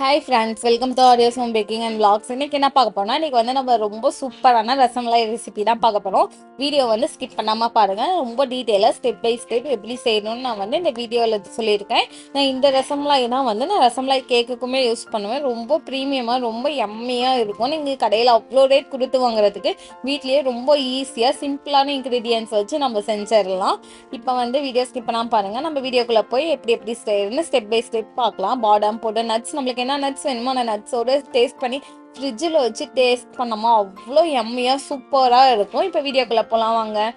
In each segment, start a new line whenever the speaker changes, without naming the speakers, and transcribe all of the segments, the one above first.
Hi friends welcome to audios home baking and blogs இன்னைக்கு என்ன பார்க்க போறோம்னா இன்னைக்கு வந்து நம்ம ரொம்ப சூப்பரான ரசமலாய் ரெசிபி தான் பார்க்க போறோம். வீடியோ வந்து ஸ்கிப் பண்ணாமல் பாருங்கள் ரொம்ப டீட்டெயிலாக ஸ்டெப் பை ஸ்டெப் எப்படி செய்யணும்னு நான் வந்து இந்த வீடியோவில் சொல்லியிருக்கேன். நான் இந்த ரசமலாய் தான் வந்து நான் ரசமலாய் கேக்குக்குமே யூஸ் பண்ணுவேன். ரொம்ப ப்ரீமியமாக ரொம்ப எம்மியாக இருக்கும். நீங்கள் கடையில் அவ்வளோ ரேட் கொடுத்து வாங்குறதுக்கு வீட்லேயே ரொம்ப ஈஸியாக சிம்பிளான இன்க்ரீடியன்ஸ் வச்சு நம்ம செஞ்சிடலாம். இப்போ வந்து வீடியோ ஸ்கிப் பண்ணாமல் பாருங்கள் நம்ம வீடியோக்குள்ளே போய் எப்படி எப்படி செய்யணும்னு ஸ்டெப் பை ஸ்டெப் பார்க்கலாம். பாடம் போட்டு நட்ஸ் நம்மளுக்கு என்ன நட்ஸ் வேணுமோ அந்த நட்ஸோட டேஸ்ட் பண்ணி ஃப்ரிட்ஜில் வச்சு டேஸ்ட் பண்ணோமா? அவ்வளோ எம்மையாக சூப்பராக இருக்கும். இப்போ வீடியோக்குள்ளே போகலாம் வாங்க.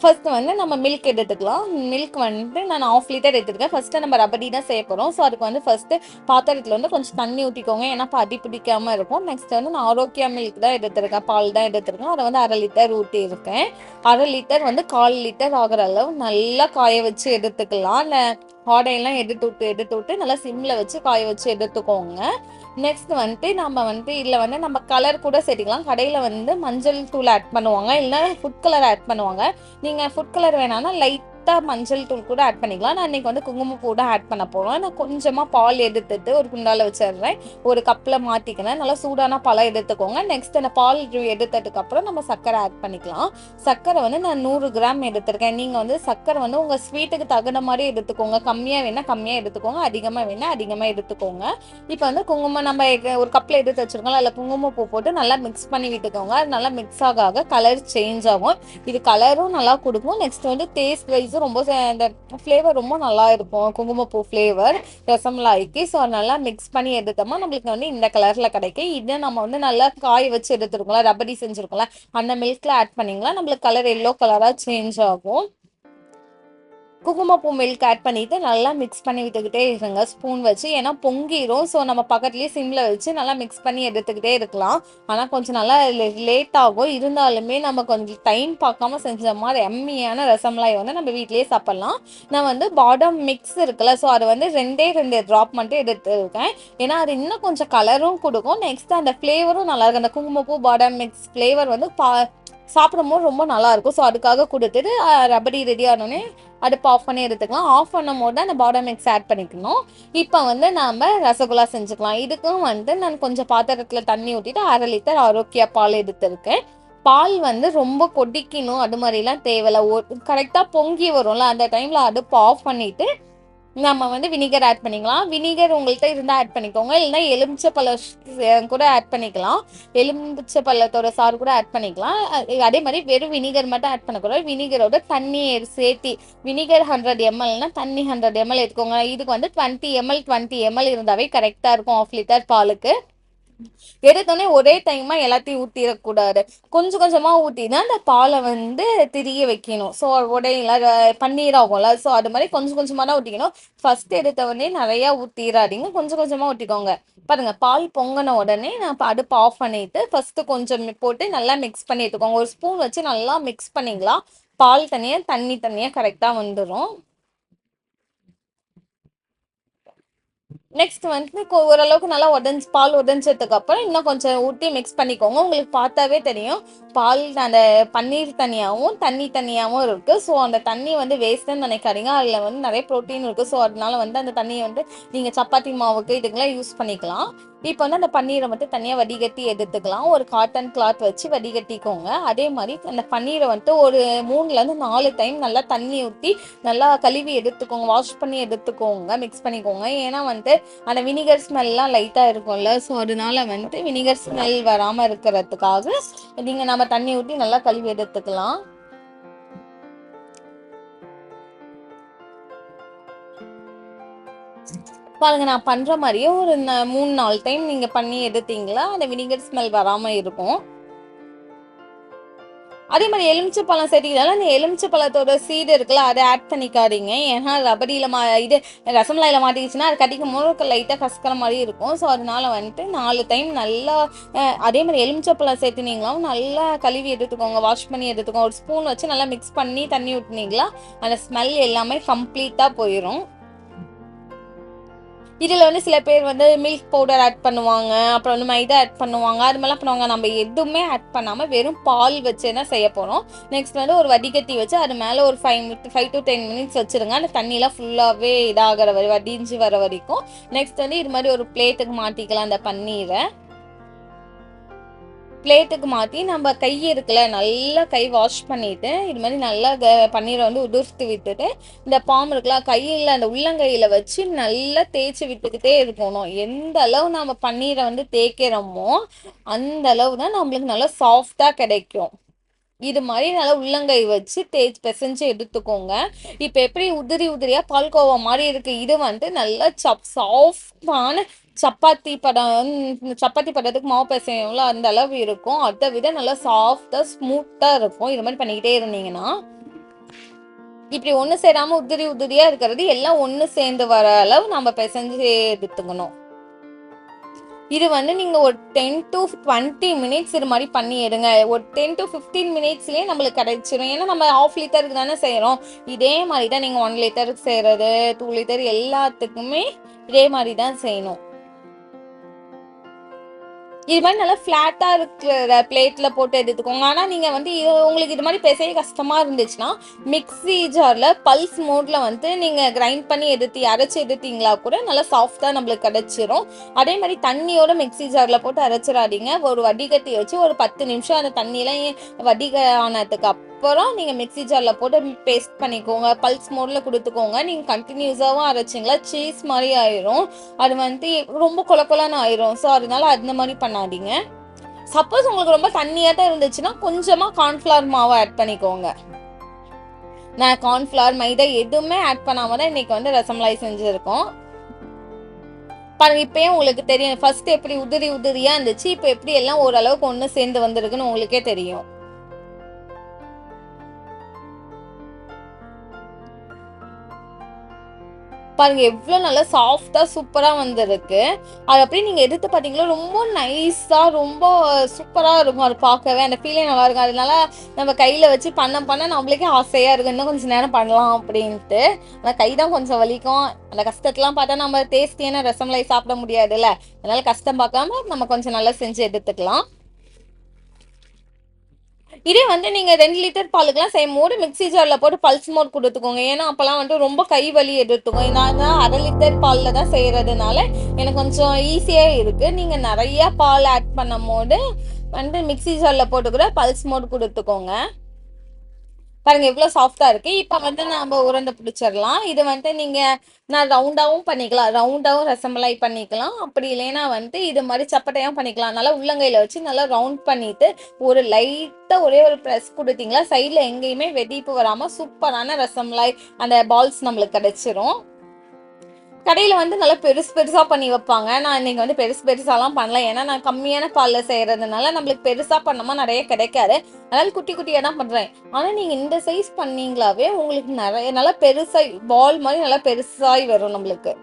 ஃபர்ஸ்ட் வந்து நம்ம மில்க் எடுத்துக்கலாம். மில்க் வந்து நான் ஆஃப் லிட்டர் எடுத்துருக்கேன். ஃபர்ஸ்ட்டு நம்ம ரபடி தான் செய்ய போகிறோம் ஸோ அதுக்கு வந்து ஃபர்ஸ்ட்டு பாத்திரத்தில் வந்து கொஞ்சம் தண்ணி ஊற்றிக்கோங்க ஏன்னா இப்போ அடி பிடிக்காமல் இருக்கும். நெக்ஸ்ட் வந்து நான் ஆரோக்கியா மில்க் தான் எடுத்திருக்கேன். பால் தான் எடுத்திருக்கேன். அதை வந்து அரை லிட்டர் ஊட்டி இருக்கேன் அரை லிட்டர் வந்து கால் லிட்டர் ஆகிற அளவு நல்லா காய வச்சு எடுத்துக்கலாம். இல்லை ஆடையெல்லாம் எடுத்து விட்டு எடுத்து விட்டு நல்லா சிம்மில் வச்சு காய வச்சு எடுத்துக்கோங்க. நெக்ஸ்ட் வந்துட்டு நம்ம வந்து இதில் வந்து நம்ம கலர் கூட சேர்த்துக்கலாம் கடையில் வந்து மஞ்சள் தூள் ஆட் பண்ணுவாங்க. இல்லைன்னா ஃபுட் கலர் ஆட் பண்ணுவாங்க. நீங்கள் ஃபுட் கலர் வேணாம்னா லைட்டாக மஞ்சள் தூள் கூட ஆட் பண்ணிக்கலாம். நான் இன்னைக்கு வந்து குங்குமப்பூ கூட ஆட் பண்ண போகிறோம் நான் கொஞ்சமாக பால் எடுத்துட்டு ஒரு குண்டால வச்சிடுறேன். ஒரு கப்பில் மாற்றிக்கிறேன் நல்லா சூடான பழம் எடுத்துக்கோங்க. நெக்ஸ்ட் அந்த பால் எடுத்ததுக்கு அப்புறம் நம்ம சர்க்கரை ஆட் பண்ணிக்கலாம். சர்க்கரை வந்து நான் நூறு கிராம் எடுத்திருக்கேன். நீங்கள் வந்து சர்க்கரை வந்து உங்கள் ஸ்வீட்டுக்கு தகுந்த மாதிரி எடுத்துக்கோங்க. கம்மியாக வேணால் கம்மியாக எடுத்துக்கோங்க. அதிகமாக வேணால் அதிகமாக எடுத்துக்கோங்க. இப்போ வந்து குங்குமம் நம்ம ஒரு கப்பில் எடுத்து வச்சிருக்கோம் அதில் குங்குமப்பூ போட்டு நல்லா மிக்ஸ் பண்ணி விட்டுக்கோங்க. அது நல்லா மிக்ஸ் ஆக ஆக கலர் சேஞ்ச் ஆகும். இது கலரும் நல்லா கொடுக்கும். நெக்ஸ்ட் வந்து டேஸ்ட் வைஸ் வைஸும் ரொம்ப இந்த ஃப்ளேவர் ரொம்ப நல்லா இருக்கும். குங்குமப்பூ ஃப்ளேவர் ரசமலாய்க்கு ஸோ நல்லா மிக்ஸ் பண்ணி எடுத்தோமா நம்மளுக்கு வந்து இந்த கலரில் கிடைக்கும். இதை நம்ம வந்து நல்லா காய வச்சு எடுத்துருக்கோம்ல ரப்படி செஞ்சுருக்கோம்ல அந்த மில்க்ல ஆட் பண்ணிங்களா நம்மளுக்கு கலர் எல்லோ கலராக சேஞ்ச் ஆகும். குங்குமப்பூ மில்க் ஆட் பண்ணிட்டு நல்லா மிக்ஸ் பண்ணி விட்டுக்கிட்டே இருங்க. ஸ்பூன் வச்சு ஏன்னா பொங்கிரும். ஸோ நம்ம பக்கத்துலேயே சிம்மில் வச்சு நல்லா மிக்ஸ் பண்ணி எடுத்துக்கிட்டே இருக்கலாம். ஆனால் கொஞ்சம் நல்லா லேட் ஆகும். இருந்தாலுமே நம்ம கொஞ்சம் டைம் பார்க்காம செஞ்ச மாதிரி எம்மியான ரசம்லாய் வந்து நம்ம வீட்லேயே சாப்பிட்லாம். நான் வந்து பாடம் மிக்ஸ் இருக்குல்ல ஸோ அது வந்து ரெண்டே ரெண்டு ட்ராப் மட்டும் எடுத்துருக்கேன். ஏன்னா அது இன்னும் கொஞ்சம் கலரும் கொடுக்கும். நெக்ஸ்ட் அந்த ஃப்ளேவரும் நல்லாயிருக்கும் அந்த குங்குமப்பூ பாடம் மிக்ஸ் ஃப்ளேவர் வந்து பா சாப்பிடும்போது ரொம்ப நல்லா இருக்கும் ஸோ அதுக்காக கொடுத்துட்டு ரபடி ரெடி ஆனோடனே அடுப்பு ஆஃப் பண்ணி எடுத்துக்கலாம். ஆஃப் பண்ணும் போது அந்த பாடம் மிக்ஸ் ஆட் பண்ணிக்கணும். இப்போ வந்து நாம் ரசகுல்லா செஞ்சுக்கலாம். இதுக்கும் வந்து நான் கொஞ்சம் பாத்திரத்தில் தண்ணி ஊற்றிட்டு அரை லிட்டர் ஆரோக்கிய பால் எடுத்திருக்கேன். பால் வந்து ரொம்ப கொதிக்கணும். அது மாதிரிலாம் தேவையில்ல. ஒரு கரெக்டாக பொங்கி வரும்ல. அந்த டைமில் அடுப்பு ஆஃப் பண்ணிவிட்டு நம்ம வந்து வினிகர் ஆட் பண்ணிக்கலாம். வினிகர் உங்கள்கிட்ட இருந்தால் ஆட் பண்ணிக்கோங்க. இல்லைன்னா எலுமிச்சை பழம் கூட ஆட் பண்ணிக்கலாம். எலுமிச்சை பழத்தோட சாறு கூட ஆட் பண்ணிக்கலாம். அதே மாதிரி வெறும் வினிகர் மட்டும் ஆட் பண்ணக்கூடாது. வினிகரோட தண்ணி சேர்த்தி வினிகர் ஹண்ட்ரட் எம்எல்னா தண்ணி ஹண்ட்ரட் எம்எல் எடுத்துக்கோங்க. இதுக்கு வந்து டுவெண்ட்டி எம்எல் டுவெண்ட்டி எம்எல் இருந்தாவே கரெக்டாக இருக்கும். ஆஃப் லிட்டர் பாலுக்கு. எடுத்தோடனே ஒரே டைமா எல்லாத்தையும் ஊற்றிடக்கூடாது கொஞ்சம் கொஞ்சமா ஊற்றி அந்த பாலை வந்து திரிய வைக்கணும். ஸோ உடையில பன்னீர் ஆகும்ல. ஸோ அது மாதிரி கொஞ்சம் கொஞ்சமாக தான் ஊற்றிக்கணும் ஃபர்ஸ்ட் எடுத்த உடனே நிறையா ஊற்றிடாதீங்க கொஞ்சம் கொஞ்சமாக ஊற்றிக்கோங்க பாருங்க பால் பொங்கின உடனே நான் அடுப்பு ஆஃப் பண்ணிட்டு ஃபர்ஸ்ட் கொஞ்சம் போட்டு நல்லா மிக்ஸ் பண்ணி எடுத்துக்கோங்க. ஒரு ஸ்பூன் வச்சு நல்லா மிக்ஸ் பண்ணிங்களா பால் தனியா தண்ணி தனியா கரெக்டாக வந்துடும் நெக்ஸ்ட் வந்து கொ- ஓரளவுக்கு நல்லா உடஞ்சி பால் உடஞ்சதுக்கு அப்புறம் இன்னும் கொஞ்சம் ஊற்றி மிக்ஸ் பண்ணிக்கோங்க. உங்களுக்கு பார்த்தாவே தெரியும். பால் அந்த பன்னீர் தனியாகவும் தண்ணி தனியாகவும் இருக்குது ஸோ அந்த தண்ணி வந்து வேஸ்ட்டுன்னு நினைக்காதீங்க. அதில் வந்து நிறைய ப்ரோட்டீன் இருக்குது ஸோ அதனால வந்து அந்த தண்ணியை வந்து நீங்கள் சப்பாத்தி மாவுக்கு இதுக்கெல்லாம் யூஸ் பண்ணிக்கலாம். இப்போ வந்து அந்த பன்னீரை மட்டும் தனியாக வடிகட்டி எடுத்துக்கலாம். ஒரு காட்டன் கிளாத் வச்சு வடிகட்டிக்கோங்க. அதே மாதிரி அந்த பன்னீரை வந்துட்டு ஒரு மூணுலேருந்து நாலு டைம் நல்லா தண்ணி ஊற்றி நல்லா கழுவி எடுத்துக்கோங்க. வாஷ் பண்ணி எடுத்துக்கோங்க. மிக்ஸ் பண்ணிக்கோங்க. ஏன்னா வந்துட்டு அந்த வினிகர் ஸ்மெல்லாம் லைட்டாக இருக்கும்ல. ஸோ அதனால வந்துட்டு வினிகர் ஸ்மெல் வராமல் இருக்கிறதுக்காக நீங்கள் நம்ம தண்ணி ஊற்றி நல்லா கழுவி எடுத்துக்கலாம். பாருங்க நான் பண்ற மாதிரியே ஒரு ந- மூணு நாலு டைம் நீங்க பண்ணி எடுத்தீங்களா? அந்த வினிகர் ஸ்மெல் வராம இருக்கும். அதே மாதிரி எலுமிச்சை பழம் சேர்த்திக்கலாம் அந்த எலுமிச்சை பழத்தோட சீடு இருக்குல்ல அதை ஆட் பண்ணிக்காதீங்க. ஏன்னா ரபடியில் மா இது ரசமலாயில் மாட்டிக்கிச்சுன்னா அது கடிக்கும் போது லைட்டாக கசக்கிற மாதிரி இருக்கும். ஸோ அதனால வந்துட்டு நாலு டைம் நல்லா அதே மாதிரி எலுமிச்சை பழம் சேர்த்துனீங்களாவும் நல்லா கழுவி எடுத்துக்கோங்க வாஷ் பண்ணி எடுத்துக்கோங்க. ஒரு ஸ்பூன் வச்சு நல்லா மிக்ஸ் பண்ணி தண்ணி ஊற்றினீங்களா அந்த ஸ்மெல் எல்லாமே கம்ப்ளீட்டாக போயிடும் இதில் வந்து சில பேர் வந்து மில்க் பவுடர் ஆட் பண்ணுவாங்க அப்புறம் வந்து மைதா ஆட் பண்ணுவாங்க அது மாதிரிலாம் பண்ணுவாங்க. நம்ம எதுவுமே ஆட் பண்ணாமல் வெறும் பால் வச்சு தான் செய்ய போகிறோம் நெக்ஸ்ட் வந்து ஒரு வடிகட்டி வச்சு அது மேலே ஒரு five five to ten minutes வச்சுருங்க. அந்த தண்ணியெலாம் ஃபுல்லாகவே இதாகிற வரை வடிஞ்சு வர வரைக்கும். நெக்ஸ்ட் வந்து இது மாதிரி ஒரு பிளேட்டுக்கு மாற்றிக்கலாம் அந்த பன்னீரை. பிளேட்டுக்கு மாற்றி நம்ம கை இருக்குல்ல நல்லா கை வாஷ் பண்ணிவிட்டு இது மாதிரி நல்லா பன்னீரை வந்து உதிர்த்து விட்டுட்டு இந்த பாம் இருக்குல்ல கையில் அந்த உள்ளங்கையில் வச்சு நல்லா தேய்ச்சி விட்டுக்கிட்டே இருக்கணும். எந்த அளவு நம்ம பன்னீரை வந்து தேய்க்கிறோமோ அந்த அளவு தான் நம்மளுக்கு நல்லா சாஃப்டாக கிடைக்கும். இது மாதிரி நல்லா உள்ளங்கை வச்சு தேய்ச்சி பிசைஞ்சு எடுத்துக்கோங்க. இப்போ எப்படி உதிரி உதிரியாக பால்கோவா மாதிரி இருக்குது இது வந்து நல்லா சப் சாஃப்டான சப்பாத்தி படம் சப்பாத்தி படத்துக்கு மாவு பிசையும்ல அந்த அளவு இருக்கும். அதை விட நல்லா சாஃப்டாக ஸ்மூத்தாக இருக்கும். இது மாதிரி பண்ணிக்கிட்டே இருந்தீங்கன்னா இப்படி ஒன்று சேராமல் உதிரி உதிரியாக இருக்கிறது எல்லாம் ஒன்று சேர்ந்து வர அளவு நம்ம பிசைஞ்சு எடுத்துக்கணும். இது வந்து நீங்கள் ஒரு டென் டு டுவெண்ட்டி மினிட்ஸ் இது மாதிரி பண்ணி எடுங்க. ஒரு டென் டு ஃபிஃப்டீன் மினிட்ஸ்லேயே நம்மளுக்கு கிடைச்சிரும். ஏன்னா நம்ம ஆஃப் லிட்டருக்கு தானே செய்கிறோம் இதே மாதிரி தான் நீங்கள் ஒன் லிட்டருக்கு செய்கிறது டூ லிட்டர் எல்லாத்துக்குமே இதே மாதிரி தான் செய்யணும். இது மாதிரி நல்லா ஃப்ளாட்டாக இருக்கிற பிளேட்டில் போட்டு எடுத்துக்கோங்க. ஆனால் நீங்கள் வந்து உங்களுக்கு இது மாதிரி பெசைய கஷ்டமாக இருந்துச்சுன்னா மிக்ஸி ஜாரில் பல்ஸ் மோடில் வந்து நீங்கள் கிரைண்ட் பண்ணி எடுத்து அரைச்சி எடுத்தீங்களா கூட நல்லா சாஃப்டாக நம்மளுக்கு கிடச்சிரும். அதே மாதிரி தண்ணியோட மிக்ஸி ஜாரில் போட்டு அரைச்சிடாதீங்க. ஒரு வடிகட்டி வச்சு ஒரு பத்து நிமிஷம் அந்த தண்ணியெலாம் வடிக ஆனதுக்கு அப்புறம் நீங்கள் மிக்ஸி ஜாரில் போட்டு பேஸ்ட் பண்ணிக்கோங்க. பல்ஸ் மோடில் கொடுத்துக்கோங்க. நீங்கள் கண்டினியூஸாகவும் அரைச்சிங்களா? சீஸ் மாதிரி ஆயிரும். அது வந்து ரொம்ப கொல ஆயிரும். ஸோ அதனால அந்த மாதிரி பண்ண பண்ணாதீங்க. சப்போஸ் உங்களுக்கு ரொம்ப தண்ணியாக தான் இருந்துச்சுன்னா கொஞ்சமாக கார்ன்ஃப்ளவர் மாவை ஆட் பண்ணிக்கோங்க. நான் கார்ன்ஃப்ளவர் மைதா எதுவுமே ஆட் பண்ணாமல் தான் இன்னைக்கு வந்து ரசமலாய் செஞ்சுருக்கோம். பாருங்க இப்போயும் உங்களுக்கு தெரியும். ஃபர்ஸ்ட் எப்படி உதிரி உதிரியாக இருந்துச்சு இப்போ எப்படி எல்லாம் ஓரளவுக்கு ஒன்று சேர்ந்து வந்திருக்குன்னு உங்களுக்கே தெரியும். பாருங்க எவ்வளோ நல்லா சாஃப்டாக சூப்பராக வந்திருக்கு. அது அப்படியே நீங்கள் எடுத்து பார்த்தீங்களா ரொம்ப நைஸாக ரொம்ப சூப்பராக இருக்கும். அது பார்க்கவே அந்த ஃபீலே நல்லா இருக்கும். அதனால நம்ம கையில் வச்சு பண்ண பண்ண நம்மளுக்கே ஆசையாக இருக்கும். இன்னும் கொஞ்சம் நேரம் பண்ணலாம் அப்படின்ட்டு. ஆனால் கை தான் கொஞ்சம் வலிக்கும். அந்த கஷ்டத்தெலாம் பார்த்தா நம்ம டேஸ்டியான ரசமலை சாப்பிட முடியாதுல்ல. அதனால கஷ்டம் பார்க்காம நம்ம கொஞ்சம் நல்லா செஞ்சு எடுத்துக்கலாம். இதே வந்து நீங்கள் ரெண்டு லிட்டர் பாலுக்குலாம் செய்யும் போது மிக்ஸி ஜாரில் போட்டு பல்ஸ் மோட் கொடுத்துக்கோங்க. ஏன்னா அப்போல்லாம் வந்துட்டு ரொம்ப கை வலி எடுத்துக்கோங்க நான் அரை லிட்டர் பாலில் தான் செய்கிறதுனால எனக்கு கொஞ்சம் ஈஸியாக இருக்குது நீங்கள் நிறையா பால் ஆட் பண்ணும் போது வந்து மிக்ஸி ஜாரில் போட்டு கூட பல்ஸ் மோட் கொடுத்துக்கோங்க. பாருங்க எவ்வளவு சாஃப்டா இருக்கு. இப்போ வந்து நம்ம உருண்டை பிடிச்சிடலாம். இது வந்து நீங்க நான் ரவுண்டாவும் பண்ணிக்கலாம். ரவுண்டாவும் ரசமலாய் பண்ணிக்கலாம். அப்படி இல்லைன்னா வந்து இது மாதிரி சப்பட்டையும் பண்ணிக்கலாம். நல்லா உள்ளங்கையில வச்சு நல்லா ரவுண்ட் பண்ணிட்டு ஒரு லைட்டா ஒரே ஒரு ப்ரெஸ் கொடுத்தீங்களா சைட்ல எங்கேயுமே வெடிப்பு வராம சூப்பரான ரசமலாய் அந்த பால்ஸ் நம்மளுக்கு கிடைச்சிரும். கடையில் வந்து நல்லா பெருசு பெருசாக பண்ணி வைப்பாங்க. நான் இன்றைக்கி வந்து பெருசு பெருசாலாம் பண்ணல. ஏன்னா நான் கம்மியான பாலில் செய்கிறதுனால நம்மளுக்கு பெருசாக பண்ணோமா நிறைய கிடைக்காது. அதனால் குட்டி குட்டியாக தான் பண்ணுறேன் ஆனால் நீங்கள் இந்த சைஸ் பண்ணீங்களாவே உங்களுக்கு நிறைய நல்லா பெருசாக பால் மாதிரி நல்லா பெருசாகி வரும் நம்மளுக்கு.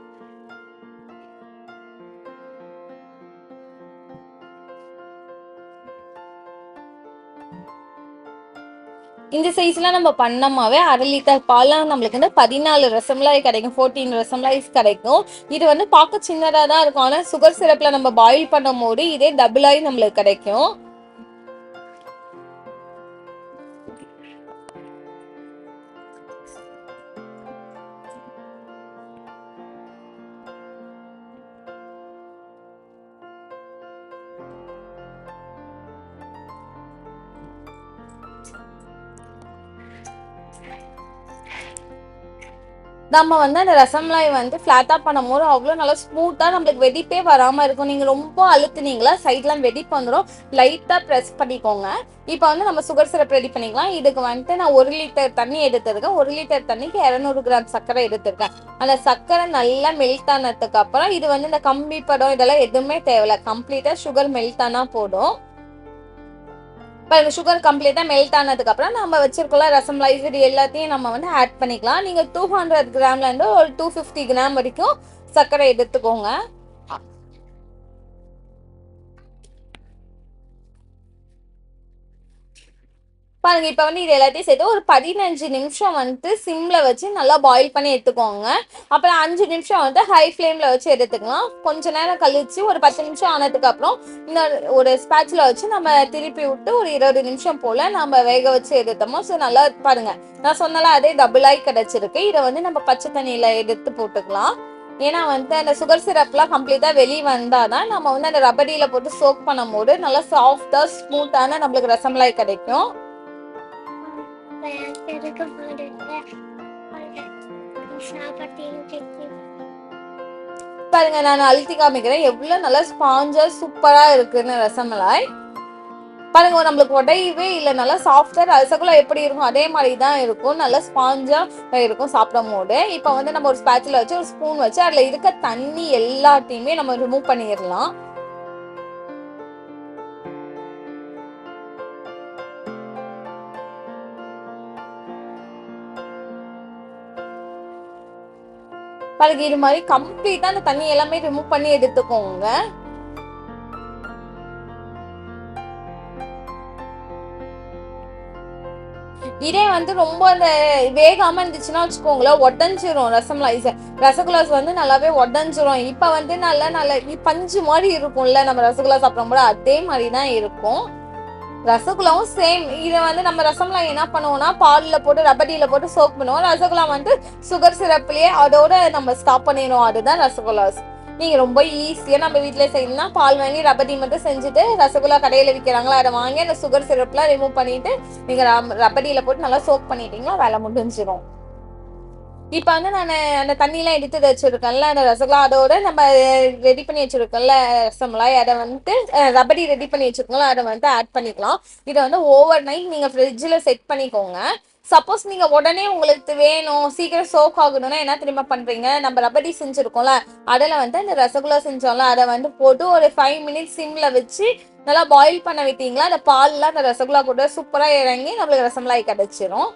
இந்த சைஸ்லாம் நம்ம பண்ணோமாவே அரை லிட்டர் பால்லாம் நம்மளுக்கு வந்து பதினாலு ரசம்லாய் கிடைக்கும் ஃபோர்டீன் ரசம்லாய்ஸ் கிடைக்கும். இது வந்து பார்க்க சின்னதாக தான் இருக்கும். ஆனால் சுகர் சிரப்பில் நம்ம பாயில் பண்ணும் போது இதே டபுளாகி நம்மளுக்கு கிடைக்கும். நம்ம வந்து அந்த ரசம்லாய் வந்து ஃப்ளாட்டாக பண்ணும்போது அவ்வளோ நல்லா ஸ்மூத்தாக நம்மளுக்கு வெடிப்பே வராமல் இருக்கும். நீங்கள் ரொம்ப அழுத்துனீங்களா சைட்லாம் வெடிப்பு வந்துடும் லைட்டாக ப்ரெஸ் பண்ணிக்கோங்க. இப்போ வந்து நம்ம சுகர் சிரப் ரெடி பண்ணிக்கலாம். இதுக்கு வந்துட்டு நான் ஒரு லிட்டர் தண்ணி எடுத்திருக்கேன். ஒரு லிட்டர் தண்ணிக்கு இரநூறு கிராம் சர்க்கரை எடுத்திருக்கேன். அந்த சர்க்கரை நல்லா மெல்ட் ஆனதுக்கு அப்புறம் இது வந்து இந்த கம்பி படம் இதெல்லாம் எதுவுமே தேவையில்ல. கம்ப்ளீட்டாக சுகர் மெல்ட் ஆனால் போதும். பாருங்கள் சுகர் கம்ப்ளீட்டாக மெல்ட் ஆனதுக்கப்புறம் நம்ம வச்சிருக்கோம்ல ரசமலாய் இது எல்லாத்தையும் நம்ம வந்து ஆட் பண்ணிக்கலாம். நீங்கள் டூ ஹண்ட்ரட் கிராம்லேருந்து ஒரு டூ ஃபிஃப்டி கிராம் வரைக்கும் சர்க்கரை எடுத்துக்கோங்க. பாருங்க இப்போ வந்து இது எல்லாத்தையும் சேர்த்து ஒரு பதினஞ்சு நிமிஷம் வந்துட்டு சிம்ல வச்சு நல்லா பாயில் பண்ணி எடுத்துக்கோங்க. அப்புறம் அஞ்சு நிமிஷம் வந்து ஹை ஃப்ளேம்ல வச்சு எடுத்துக்கலாம். கொஞ்ச நேரம் கழிச்சு ஒரு பத்து நிமிஷம் ஆனதுக்கு அப்புறம் இந்த ஒரு ஸ்பேட்ச்ல வச்சு நம்ம திருப்பி விட்டு ஒரு இருபது நிமிஷம் போல நம்ம வேக வச்சு எடுத்தோமோ ஸோ நல்லா பாருங்க. நான் சொன்னால அதே டபுளாகி கிடைச்சிருக்கு. இதை வந்து நம்ம பச்சை தண்ணியில எடுத்து போட்டுக்கலாம். ஏன்னா வந்து அந்த சுகர் சிரப்லாம் கம்ப்ளீட்டாக வெளியே வந்தால் தான் நம்ம வந்து அந்த ரப்படியில் போட்டு சோக் பண்ணும் போது நல்லா சாஃப்டாக ஸ்மூத்தான நம்மளுக்கு ரசமலாய் கிடைக்கும். பாருங்க நான் அழுத்தி காமிக்கிறேன். எவ்வளோ நல்லா ஸ்பாஞ்சா சூப்பரா இருக்குன்னு ரசமலாய். பாருங்க நம்மளுக்கு உடையவே இல்லை. நல்லா சாஃப்டா ரசகுல்லா எப்படி இருக்கும்? அதே மாதிரி தான் இருக்கும். நல்லா ஸ்பாஞ்சா இருக்கும் சாப்பிடும் போது இப்போ வந்து நம்ம ஒரு ஸ்பேச்சில் வச்சு ஒரு ஸ்பூன் வச்சு அதில் இருக்க தண்ணி எல்லாத்தையுமே நம்ம ரிமூவ் பண்ணிடலாம். பழகிடு மாதிரி கம்ப்ளீட்டா அந்த தண்ணி எல்லாமே ரிமூவ் பண்ணி எடுத்துக்கோங்க. இதே வந்து ரொம்ப அந்த வேகாம இருந்துச்சுன்னா வச்சுக்கோங்களேன் உடஞ்சிரும் ரசமலாய் ரசகுல்லாஸ் வந்து நல்லாவே உடஞ்சிரும். இப்ப வந்து நல்லா நல்ல பஞ்சு மாதிரி இருக்கும்ல நம்ம ரசகுல்லா சாப்பிடும்போது அதே மாதிரி தான் இருக்கும். ரசகுல்லாவும் சேம் இதை வந்து நம்ம ரசகுல்லா என்ன பண்ணுவோம்னா பாலில் போட்டு ரப்படியில் போட்டு சோக் பண்ணுவோம். ரசகுல்லா வந்து சுகர் சிரப்லேயே அதோட நம்ம ஸ்டாப் பண்ணிடுவோம். அதுதான் ரசகுல்லாஸ் நீங்கள் ரொம்ப ஈஸியாக நம்ம வீட்டில் செய்யணும்னா பால் வாங்கி ரபடி மட்டும் செஞ்சுட்டு ரசகுல்லா கடையில் விற்கிறாங்களா அதை வாங்கி அந்த சுகர் சிரப்லாம் ரிமூவ் பண்ணிட்டு நீங்கள் ரப்படியில் போட்டு நல்லா சோக் பண்ணிட்டீங்கன்னா வேலை முடிஞ்சிடும் இப்போ வந்து நான் அந்த தண்ணியெலாம் எடுத்து வச்சுருக்கேன்ல அந்த ரசகுல்லா அதோட நம்ம ரெடி பண்ணி வச்சுருக்கோம்ல ரசமலாய் அதை வந்துட்டு ரபடி ரெடி பண்ணி வச்சுருக்கோம்ல அதை வந்து ஆட் பண்ணிக்கலாம். இதை வந்து ஓவர் நைட் நீங்கள் ஃப்ரிட்ஜில் செட் பண்ணிக்கோங்க. சப்போஸ் நீங்க உடனே உங்களுக்கு வேணும் சீக்கிரம் சோக் ஆகணும்னா என்ன தெரியுமா பண்றீங்க? நம்ம ரபடி செஞ்சிருக்கோம்ல அதில் வந்து அந்த ரசகுல்லா செஞ்சோம்ல அதை வந்து போட்டு ஒரு ஃபைவ் மினிட்ஸ் சிம்ல வச்சு நல்லா பாயில் பண்ண விட்டீங்களா அந்த பால்லாம் அந்த ரசகுல்லா கூட சூப்பராக இறங்கி நம்மளுக்கு ரசமலாய் கிடைச்சிரும்.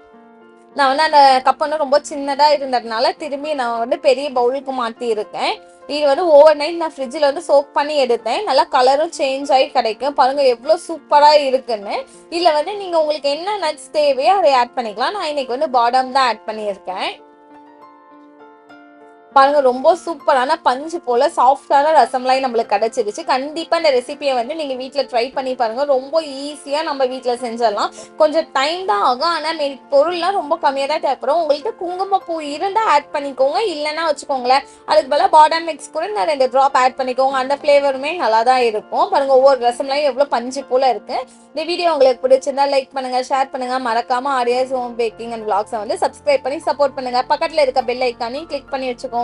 நான் வந்து அந்த கப் வந்து ரொம்ப சின்னதாக இருந்ததுனால திரும்பி நான் வந்து பெரிய பவுலுக்கு மாற்றியிருக்கேன் இது வந்து ஓவர் நைட் நான் ஃப்ரிட்ஜில் வந்து சோக் பண்ணி எடுத்தேன். நல்லா கலரும் சேஞ்ச் ஆகி கிடைக்கும். பாருங்க எவ்வளோ சூப்பராக இருக்குன்னு. இதில் வந்து நீங்கள் உங்களுக்கு என்ன நட்ஸ் தேவையோ அதை ஆட் பண்ணிக்கலாம். நான் இன்னைக்கு வந்து பாடம் தான் ஆட் பண்ணியிருக்கேன். பாருங்க ரொம்ப சூப்பரான பஞ்சு போல சாஃப்டான ரசம்லாம் நம்மளுக்கு கிடைச்சிருச்சு. கண்டிப்பா இந்த ரெசிபியை வந்து நீங்க வீட்டுல ட்ரை பண்ணி பாருங்க. ரொம்ப ஈஸியா நம்ம வீட்டுல செஞ்சிடலாம். கொஞ்சம் டைம் தான் ஆகும். ஆனா பொருள்லாம் ரொம்ப கம்மியா தான் தேவைப்படும். உங்கள்கிட்ட குங்குமப்பூ இருந்தா ஆட் பண்ணிக்கோங்க. இல்லைன்னா வச்சுக்கோங்களேன் அதுக்கு பதிலாக பாடம் மிக்ஸ் கூட நான் ரெண்டு ட்ராப் ஆட் பண்ணிக்கோங்க. அந்த ஃப்ளேவருமே நல்லா தான் இருக்கும். பாருங்க ஒவ்வொரு ரசம்லாம் எவ்வளவு பஞ்சு போல இருக்கு. இந்த வீடியோ உங்களுக்கு பிடிச்சிருந்தா லைக் பண்ணுங்க ஷேர் பண்ணுங்க. மறக்காம ஆடியோஸ் ஹோம் பேக்கிங் அண்ட் பிளாக்ஸை வந்து சப்ஸ்கிரைப் பண்ணி சப்போர்ட் பண்ணுங்க. பக்கத்துல இருக்க பெல் ஐக்கானையும் கிளிக் பண்ணி வச்சுக்கோங்க.